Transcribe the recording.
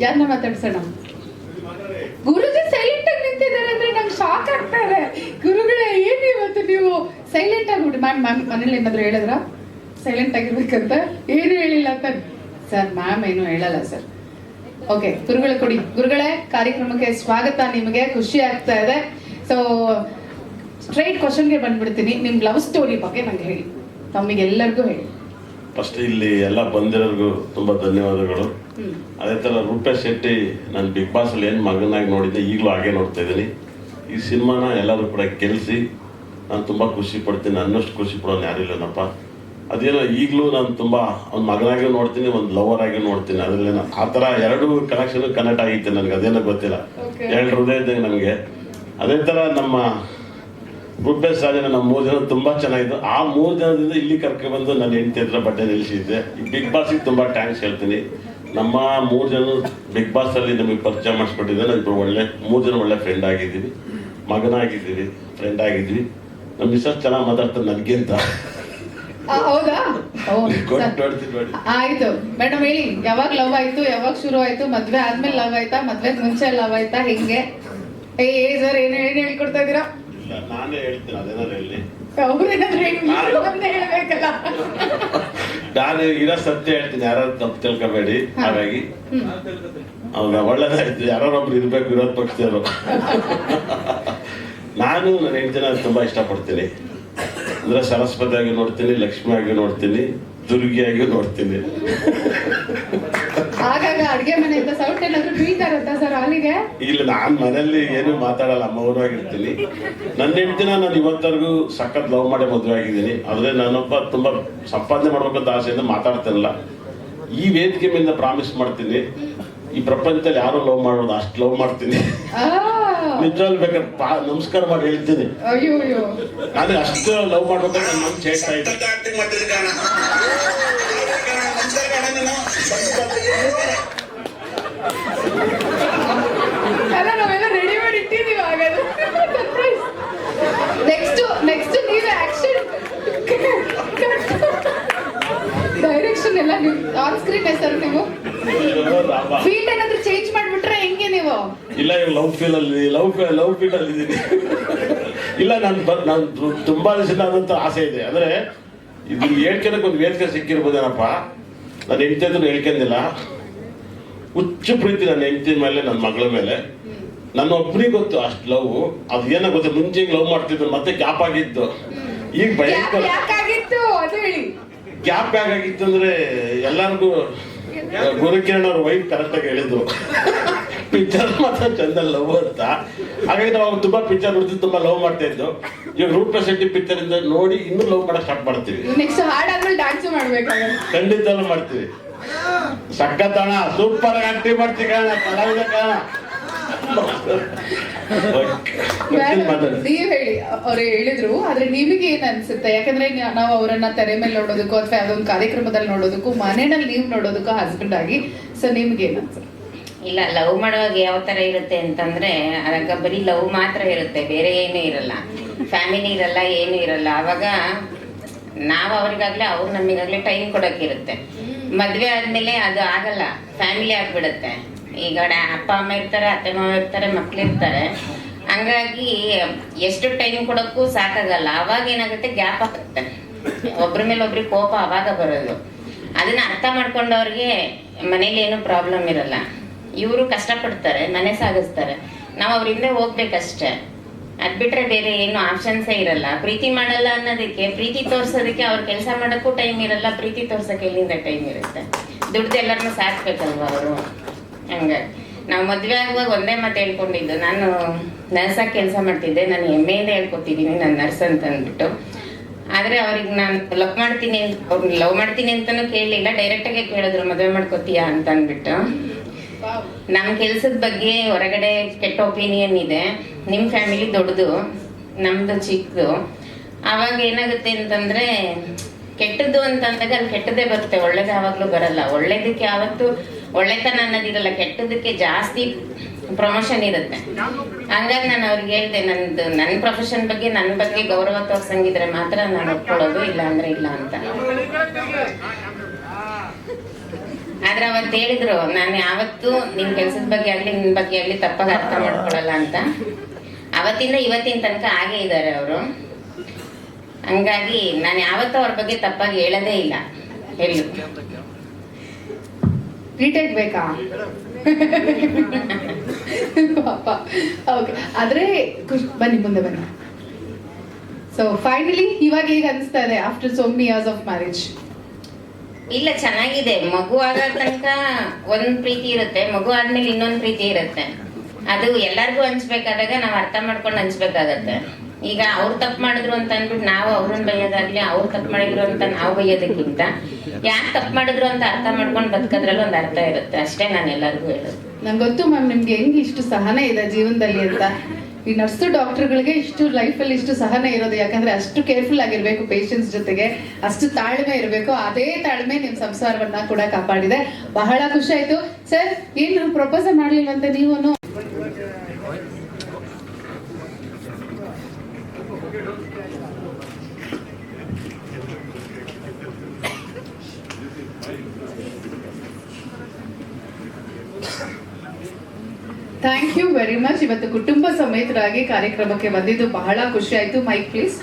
ಯಾರನ್ನ ಮಾತಾಡ್ಸೋಣ? ಗುರುಜಿ ಸೈಲೆಂಟ್ ಆಗಿ ನಿಂತಿದ್ದಾರೆ ಅಂದ್ರೆ ನಂಗೆ ಶಾಕ್ ಆಗ್ತಾ ಇದೆ. ಗುರುಗಳೇ, ಏನು ಇವತ್ತು ನೀವು ಸೈಲೆಂಟ್ ಆಗಿಬಿಡಿ ಮ್ಯಾಮ್ ಮ್ಯಾಮ್ ಮನೇಲಿ ಏನಾದ್ರು ಹೇಳಿದ್ರ? ಸೈಲೆಂಟ್ ಆಗಿರ್ಬೇಕಂತ? ಏನು ಹೇಳಿಲ್ಲ ಅಂತ? ಸರ್ ಮ್ಯಾಮ್ ಏನು ಹೇಳಲ್ಲ ಸರ್ ಓಕೆ ಗುರುಗಳೇ ಕೊಡಿ. ಗುರುಗಳೇ, ಕಾರ್ಯಕ್ರಮಕ್ಕೆ ಸ್ವಾಗತ. ನಿಮಗೆ ಖುಷಿ ಆಗ್ತಾ ಇದೆ. ಸೊ ಸ್ಟ್ರೈಟ್ ಕ್ವಶನ್ಗೆ ಬಂದ್ಬಿಡ್ತೀನಿ. ನಿಮ್ ಲವ್ ಸ್ಟೋರಿ ಬಗ್ಗೆ ನಂಗೆ ಹೇಳಿ. ತಮ್ಮಿಗೆಲ್ಲರಿಗೂ ಹೇಳಿ. ಫಸ್ಟ್ ಇಲ್ಲಿ ಎಲ್ಲ ಬಂದಿರೋರಿಗೂ ತುಂಬ ಧನ್ಯವಾದಗಳು. ಅದೇ ಥರ ರೂಪೇಶ್ ಶೆಟ್ಟಿ ನಾನು ಬಿಗ್ ಬಾಸಲ್ಲಿ ಏನು ಮಗನಾಗಿ ನೋಡಿದ್ದೆ ಈಗಲೂ ಹಾಗೆ ನೋಡ್ತಾ ಇದ್ದೀನಿ. ಈ ಸಿನಿಮಾನ ಎಲ್ಲರೂ ಕೂಡ ಗೆಲ್ಸಿ ನಾನು ತುಂಬ ಖುಷಿ ಪಡ್ತೀನಿ ಅನ್ನಷ್ಟು ಖುಷಿ ಪಡೋನು ಯಾರಿಲ್ಲನಪ್ಪ ಅದೇನೋ ಈಗಲೂ ನಾನು ತುಂಬ ಒಂದು ಮಗನಾಗಿ ನೋಡ್ತೀನಿ ಒಂದು ಲವರ್ ಆಗಿ ನೋಡ್ತೀನಿ. ನಾನು ಆ ಥರ ಎರಡು ಕನೆಕ್ಷನ್ ಕನೆಕ್ಟ್ ಆಗಿತ್ತು ನನಗೆ ಅದೇನೋ ಗೊತ್ತಿಲ್ಲ. ಎರಡು ಹೃದಯ ಇದ್ದಂಗೆ ನನಗೆ. ಅದೇ ಥರ ನಮ್ಮ ರೂಪೇಶ್ ರಾಜನ ನಮ್ಮ ಮೂರು ಜನ ತುಂಬಾ ಚೆನ್ನಾಗಿತ್ತು ಆ ಮೂರು ಜನದಿಂದ ಇಲ್ಲಿ ಕರ್ಕೊಂಡು ಬಂದು ನನ್ನ ಹೆಂಡತಿ ಹತ್ರ ಬಟ್ಟೆ ನಿಲ್ಲಿಸಿದ್ದೆ ಈ ಬಿಗ್ ಬಾಸಿಗೆ ತುಂಬಾ ಥ್ಯಾಂಕ್ಸ್ ಹೇಳ್ತೀನಿ. ನಮ್ಮ ಮೂರು ಜನ ಬಿಗ್ ಬಾಸ್ ಅಲ್ಲಿ ನಮಗೆ ಪರಿಚಯ ಮಾಡಿಸ್ಕೊಟ್ಟಿದ್ದೆ ನಾವು ಒಳ್ಳೆ ಮೂರು ಜನ ಒಳ್ಳೆ ಫ್ರೆಂಡ್ ಆಗಿದ್ದೀವಿ. ಮಗನಾಗಿದ್ದೀವಿ ಫ್ರೆಂಡ್ ಆಗಿದ್ವಿ ನಮ್ಮ ಮಿಸಸ್ ಚೆನ್ನಾಗಿ ಮಾತಾಡ್ತಾರೆ ನನಗಿಂತ ಆ, ಹೌದಾ? ಆಯ್ತು. ಮೇಡಮ್ ಹೇಳಿ ಯಾವಾಗ ಲವ್ ಆಯ್ತು ಯಾವಾಗ ಶುರು ಆಯ್ತು ಮದ್ವೆ ಆದ್ಮೇಲೆ ಲವ್ ಆಯ್ತಾ ಮದ್ವೆ ಮುಂಚೆ ಲವ್ ಆಯ್ತಾ ಹೆಂಗೆ? ಏ ಸರ್ ಏನ್ ಏನ್ ಹೇಳ್ಕೊಡ್ತಾ ಇದೀರಾ ನಾನೇ ಹೇಳ್ತೀನಿ ಅದೇನಾರು ಹೇಳಿ. ಅವ್ರೇನಾದ್ರು ಹೇಳಿ ಹೇಳ್ಬೇಕಲ್ಲ. ನಾನು ಇರೋ ಸತ್ಯ ಹೇಳ್ತೀನಿ ಯಾರು ತಪ್ಪು ತಿಳ್ಕೊಬೇಡಿ. ಹಾಗಾಗಿ. ಅವಾಗ ಒಳ್ಳೇದಾಯ್ತು ಯಾರೊಬ್ರು ಇರ್ಬೇಕು ವಿರೋಧ ಪಕ್ಷದವರು. ನಾನು ನನ್ನ ಹೆಂಡತಿನ ತುಂಬಾ ಇಷ್ಟಪಡ್ತೀನಿ. ಅಂದ್ರೆ ಸರಸ್ವತಿ ಆಗಿ ನೋಡ್ತೀನಿ ಲಕ್ಷ್ಮಿಯಾಗಿ ನೋಡ್ತೀನಿ ದುರ್ಗಿಯಾಗಿ ನೋಡ್ತೀನಿ. ಆಗಾಗ ಅಡುಗೆ ಮನೆಯಿಂದ ಸೌಟ್ ಏನಾದ್ರು ಬೀಳ್ತಾರಂತ ಸರ್? ಇಲ್ಲಿ ನಾನ್ ಮನೆಯಲ್ಲಿ ಏನು ಮಾತಾಡಲ್ಲ ಮೌನವಾಗಿರ್ತೀನಿ ನನ್ನ ಹೆಂಡತಿ ನಾನು ಇವತ್ತರೆಗೂ ಸಖತ್ ಲವ್ ಮಾಡಿ ಮದುವೆ ಆಗಿದ್ದೀನಿ. ಆದ್ರೆ ನಾನೊಬ್ಬ ತುಂಬಾ ಸಂಪಾದನೆ ಮಾಡ್ಬೇಕಂತ ಆಸೆಯಿಂದ ಮಾತಾಡ್ತಿರಲ್ಲ. ಈ ವೇದಿಕೆ ಮೇಲೆ ಪ್ರಾಮಿಸ್ ಮಾಡ್ತೀನಿ. ಈ ಪ್ರಪಂಚದಲ್ಲಿ ಯಾರು ಲವ್ ಮಾಡೋದು ಅಷ್ಟು ಲವ್ ಮಾಡ್ತೀನಿ. ನಿಜವಾಗ್ಲು ಬೇಕಾದ್ರೆ ಪಾ- ನಮಸ್ಕಾರ ಮಾಡಿ ಹೇಳ್ತೀನಿ. ನಾನು ಅಷ್ಟು ಲವ್ ಮಾಡ್ಬೇಕಂತ ನನ್ನ ಮನ್ಸು ಹೇಳ್ತಾ ಆಕ್ಟಿಂಗ್ ಮಾಡ್ತಿದ್ದೆ ಕಾಣ ನಮಸ್ಕಾರ ಕಾಣ ನೀನು ಅಲ್ಲ ನಾವೆಲ್ಲ ರೆಡಿ ಮಾಡಿ ಇಟ್ಟಿದೀವಿ ಹಾಗಾದ್ರೆ ಸರ್ಪ್ರೈಸ್ ನೆಕ್ಸ್ಟ್ ನೆಕ್ಸ್ಟ್ ನೀವೇ ಆಕ್ಷನ್ ಡೈರೆಕ್ಷನ್ ಎಲ್ಲ ನೀವು ಆನ್ ಸ್ಕ್ರೀನ್ ಹೆಸರು ನೀವು? ಫೀಲ್ಡ್ ಏನಾದ್ರೂ ಚೇಂಜ್ ಮಾಡ್ಬಿಟ್ರೆ ಹೆಂಗೆ ನೀವು? ಇಲ್ಲ ಇವಾಗ ಲವ್ ಫೀಲ್ ಅಲ್ಲಿ ಲವ್ ಲವ್ ಫೀಟ್ ಅಲ್ಲಿ ಇದ್ದೀನಿ. ಇಲ್ಲ ನಾನು ಬರ್ ನಾನು ತುಂಬಾ ದಿವಸದಿಂದ ಆದಂತ ಆಸೆ ಇದೆ. ಅಂದ್ರೆ ಇದು ಹೇಳ್ಕೊಳಕ್ ಒಂದು ವೇದಿಕೆ ಸಿಕ್ಕಿರ್ಬೋದೇನಪ್ಪ? ನಾನು ಹೆಂಡತಿ ಅಂತ ಹೇಳ್ಕೊಂಡಿಲ್ಲ. ಹುಚ್ಚು ಪ್ರೀತಿ ನನ್ನ ಹೆಂಡತಿ ಮೇಲೆ ನನ್ನ ಮಗಳ ಮೇಲೆ. ನನ್ನ ಒಬ್ಬನಿಗೆ ಗೊತ್ತು ಅಷ್ಟು ಲವ್ ಅದು ಏನೋ ಗೊತ್ತು? ಮುಂಚೆ ಲವ್ ಮಾಡ್ತಿದ್ರು ಮತ್ತೆ ಗ್ಯಾಪ್ ಆಗಿತ್ತು. ಈಗ ಯಾಕ್- ಭಯಂಕರ ಗ್ಯಾಪ್ ಆಗಿತ್ತು ಅಂದ್ರೆ ಎಲ್ಲರಿಗೂ ಗುರುಕಿರಣ್ ಅವ್ರ ವೈಫ್ ಕರೆಕ್ಟ್ ಆಗಿ ಹೇಳಿದ್ರು. ಪಿಕ್ಚರ್ ಮಾತ್ರ ಚಂದ ಲವ್ ಅಂತ. ಹಾಗಾಗಿ ನಾವು ತುಂಬಾ ಪಿಕ್ಚರ್ ನೋಡ್ತಿದ್ದು ತುಂಬಾ ಲವ್ ಮಾಡ್ತಾ ಇದ್ದು. ಇವಾಗ ರೂಪ ಶೆಟ್ಟಿ ಪಿಕ್ಚರ್ ಇಂದ ನೋಡಿ ಇನ್ನೂ ಲವ್ ಮಾಡಕ್ ಸ್ಟಾರ್ಟ್ ಮಾಡ್ತೀವಿ. ನೆಕ್ಸ್ಟ್ ಹಾಡಾದ್ಮೇಲೆ ಡ್ಯಾನ್ಸ್ ಮಾಡ್ಬೇಕಾಗಲ್ಲ ಖಂಡಿತ ಮಾಡ್ತೀವಿ. ಸಖತ್ತಣ ಸೂಪರ್ ಆಗಿ ಆಕ್ಟಿಂಗ್ ಮಾಡ್ತೀವಿ ಕಾಣ ಕಲಾವಿದ ಕಾಣ ಮಾತಾಡಿ ನೀವ್ ಹೇಳಿ ಅವ್ರು ಹೇಳಿದ್ರು ಆದ್ರೆ ನಿಮಗೆ ಏನ್ ಅನ್ಸುತ್ತೆ? ಯಾಕಂದ್ರೆ ನಾವು ಅವರನ್ನ ತೆರೆ ಮೇಲೆ ನೋಡೋದಕ್ಕೂ ಅಥವಾ ಯಾವ್ದೊಂದು ಕಾರ್ಯಕ್ರಮದಲ್ಲಿ ನೋಡೋದಕ್ಕೂ ಮನೆಯಲ್ಲಿ ನೀವು ನೋಡೋದಕ್ಕೂ ಹಸ್ಬೆಂಡ್ ಆಗಿ ಸೊ ನಿಮ್ಗೆ ಏನ್ ಅನ್ಸುತ್ತೆ? ಇಲ್ಲ ಲವ್ ಮಾಡುವಾಗ ಯಾವ ತರ ಇರುತ್ತೆ ಅಂತಂದ್ರೆ ಅದಾಗ ಬರೀ ಲವ್ ಮಾತ್ರ ಇರುತ್ತೆ ಬೇರೆ ಏನೂ ಇರಲ್ಲ. ಫ್ಯಾಮಿಲಿ ಇರಲ್ಲ ಏನು ಇರಲ್ಲ. ಅವಾಗ ನಾವು ಅವ್ರಿಗಾಗ್ಲೇ ಅವ್ರು ನಮಗಾಗ್ಲೇ ಟೈಮ್ ಕೊಡೋಕ್ಕಿರುತ್ತೆ ಮದ್ವೆ ಆದ್ಮೇಲೆ ಅದು ಆಗಲ್ಲ ಫ್ಯಾಮಿಲಿ ಆಗ್ಬಿಡುತ್ತೆ. ಈಗ ಅಪ್ಪ, ಅಮ್ಮ ಇರ್ತಾರೆ, ಅತ್ತೆ ಮಾವ ಇರ್ತಾರೆ, ಮಕ್ಳು ಇರ್ತಾರೆ. ಹಂಗಾಗಿ ಎಷ್ಟು ಟೈಮ್ ಕೊಡೋಕ್ಕೂ ಸಾಕಾಗಲ್ಲ. ಅವಾಗ ಏನಾಗುತ್ತೆ, ಗ್ಯಾಪ್ ಆಗುತ್ತೆ. ಒಬ್ರ ಮೇಲೆ ಒಬ್ರಿಗೆ ಕೋಪ ಅವಾಗ ಬರೋದು. ಅದನ್ನ ಅರ್ಥ ಮಾಡ್ಕೊಂಡವ್ರಿಗೆ ಮನೇಲಿ ಏನು ಪ್ರಾಬ್ಲಮ್ ಇರಲ್ಲ. ಇವರು ಕಷ್ಟಪಡ್ತಾರೆ, ಮನೆ ಸಾಗಿಸ್ತಾರೆ. ನಾವು ಅವ್ರ ಹಿಂದೆ ಹೋಗ್ಬೇಕಷ್ಟೇ. ಅದ್ ಬಿಟ್ರೆ ಬೇರೆ ಏನು ಆಪ್ಷನ್ಸೇ ಇರಲ್ಲ. ಪ್ರೀತಿ ಮಾಡಲ್ಲ ಅನ್ನೋದಕ್ಕೆ, ಪ್ರೀತಿ ತೋರ್ಸೋದಕ್ಕೆ ಅವ್ರ ಕೆಲಸ ಮಾಡೋಕ್ಕೂ ಟೈಮ್ ಇರಲ್ಲ, ಪ್ರೀತಿ ತೋರ್ಸೋಕೆ ಎಲ್ಲಿಂದ ಟೈಮ್ ಇರುತ್ತೆ. ದುಡ್ದು ಎಲ್ಲರನ್ನೂ ಸಾಕ್ಬೇಕಲ್ವ ಅವರು? ಹಂಗಾಗಿ ನಾವು ಮದುವೆ ಆಗುವಾಗ ಒಂದೇ ಮಾತು ಹೇಳ್ಕೊಂಡಿದ್ದು, ನಾನು ನರ್ಸಾಗಿ ಕೆಲಸ ಮಾಡ್ತಿದ್ದೆ, ನಾನು ಹೆಮ್ಮೆಯಿಂದ ಹೇಳ್ಕೊತಿದ್ದೀನಿ ನಾನು ನರ್ಸ್ ಅಂತ ಅಂದ್ಬಿಟ್ಟು ಆದ್ರೆ ಅವ್ರಿಗೆ ನಾನು ಲವ್ ಮಾಡ್ತೀನಿ ಅವ್ರನ್ನ ಲವ್ ಮಾಡ್ತೀನಿ ಅಂತಾನು ಕೇಳಲಿಲ್ಲ ಡೈರೆಕ್ಟಾಗೆ ಕೇಳಿದ್ರು ಮದುವೆ ಮಾಡ್ಕೋತೀಯಾ? ಅಂತ ಅಂದ್ಬಿಟ್ಟು ನಮ್ಮ ಕೆಲ್ಸದ ಬಗ್ಗೆ ಹೊರಗಡೆ ಕೆಟ್ಟ ಒಪಿನಿಯನ್ ಇದೆ. ನಿಮ್ಮ ಫ್ಯಾಮಿಲಿ ದೊಡ್ಡದು, ನಮ್ದು ಚಿಕ್ಕದು. ಅವಾಗ ಏನಾಗುತ್ತೆ ಅಂತಂದ್ರೆ, ಕೆಟ್ಟದ್ದು ಅಂತ ಅಂದಾಗ ಅಲ್ಲಿ ಕೆಟ್ಟದೇ ಬರುತ್ತೆ, ಒಳ್ಳೇದು ಯಾವಾಗಲೂ ಬರಲ್ಲ. ಒಳ್ಳೇದಕ್ಕೆ ಯಾವತ್ತು ಒಳ್ಳೆತನ ಅನ್ನೋದಿರಲ್ಲ ಕೆಟ್ಟದಕ್ಕೆ ಜಾಸ್ತಿ ಪ್ರಮೋಷನ್ ಇರುತ್ತೆ. ಹಂಗಾಗಿ ನಾನು ಅವ್ರಿಗೆ ಹೇಳ್ತೆ, ನಂದು ನನ್ನ ಪ್ರೊಫೆಷನ್ ಬಗ್ಗೆ ನನ್ನ ಬಗ್ಗೆ ಗೌರವ ತೋರ್ಸಂಗಿದ್ರೆ ಮಾತ್ರ ನಾನು ಒಪ್ಕೊಳ್ಳೋದು ಇಲ್ಲ ಅಂದ್ರೆ ಇಲ್ಲ ಅಂತ. ಆದ್ರೆ ಅವತ್ತು ಹೇಳಿದ್ರು, ನಾನು ಯಾವತ್ತೂ ನಿನ್ ಕೆಲ್ಸದ ಬಗ್ಗೆ ಆಗ್ಲಿ, ನಿನ್ ಬಗ್ಗೆ ಆಗ್ಲಿ ತಪ್ಪಾಗಿ ಅರ್ಥ ಮಾಡ್ಕೊಳಲ್ಲ ಅಂತ. ಅವತ್ತಿಂದ ಇವತ್ತಿನ ತನಕ ಹಾಗೆ ಇದ್ದಾರೆ ಅವರು. ಹಂಗಾಗಿ ನಾನು ಯಾವತ್ತೂ ಅವ್ರ ಬಗ್ಗೆ ತಪ್ಪಾಗಿ ಹೇಳೋದೇ ಇಲ್ಲ, ಎಲ್ಲೂ. ರೀಟೇಕ್ ಬೇಕಾ? ಪಾಪ. ಓಕೆ ಆದ್ರೆ ಬನ್ನಿ, ಮುಂದೆ ಬನ್ನಿ. ಸೊ ಫೈನಲಿ ಇವಾಗ ಈಗ ಅನಿಸ್ತಾ ಇದೆ after so many years of marriage ಇಲ್ಲ, ಚೆನ್ನಾಗಿದೆ. ಮಗು ಆಗೋ ತನಕ ಒಂದ್ ಪ್ರೀತಿ ಇರುತ್ತೆ. ಮಗು ಆದ್ಮೇಲೆ ಇನ್ನೊಂದ್ ಪ್ರೀತಿ ಇರುತ್ತೆ. ಅದು ಎಲ್ಲರಿಗೂ ಹಂಚ್ಬೇಕಾದಾಗ ನಾವು ಅರ್ಥ ಮಾಡ್ಕೊಂಡು ಹಂಚ್ಬೇಕಾಗತ್ತೆ. ಈಗ ಅವ್ರು ತಪ್ಪು ಮಾಡಿದ್ರು ಅಂತ ಅಂದ್ಬಿಟ್ಟು ನಾವು ಅವ್ರನ್ನ ಬೈಯೋದಾಗ್ಲಿ, ಅವ್ರು ತಪ್ಪು ಮಾಡಿದ್ರು ಅಂತ ನಾವು ಬೈಯೋದಕ್ಕಿಂತ ಯಾಕೆ ತಪ್ಪು ಮಾಡಿದ್ರು ಅಂತ ಅರ್ಥ ಮಾಡ್ಕೊಂಡು ಬದುಕೋದ್ರಲ್ಲಿ ಒಂದು ಅರ್ಥ ಇರುತ್ತೆ. ಅಷ್ಟೇ ನಾನು ಎಲ್ಲರಿಗೂ ಹೇಳೋದು. ನಂಗೆ ಗೊತ್ತು ಮ್ಯಾಮ್, ನಿಮ್ಗೆ ಹೆಂಗ್ ಇಷ್ಟು ಸಹನೆ ಇದೆ ಜೀವನದಲ್ಲಿ ಅಂತ. ಈ ನರ್ಸು ಡಾಕ್ಟರ್ಗಳಿಗೆ ಇಷ್ಟು ಲೈಫಲ್ಲಿ ಇಷ್ಟು ಸಹನೆ ಇರೋದು, ಯಾಕಂದ್ರೆ ಅಷ್ಟು ಕೇರ್ಫುಲ್ ಆಗಿರ್ಬೇಕು ಪೇಷಂಟ್ಸ್ ಜೊತೆಗೆ, ಅಷ್ಟು ತಾಳ್ಮೆ ಇರಬೇಕು. ಅದೇ ತಾಳ್ಮೆ ನಿಮ್ಮ ಸಂಸಾರವನ್ನ ಕೂಡ ಕಾಪಾಡಿದೆ. ಬಹಳ ಖುಷಿ ಆಯ್ತು. ಸರ್, ಏನು ಪ್ರಪೋಸಲ್ ಅಂತ ನೀವು ಥ್ಯಾಂಕ್ ಯು ವೆರಿ ಮಚ್ ಇವತ್ತು ಕುಟುಂಬ ಸಮೇತರಾಗಿ ಕಾರ್ಯಕ್ರಮಕ್ಕೆ ಬಂದಿದ್ದು ಬಹಳ ಖುಷಿ ಆಯ್ತು. Mic please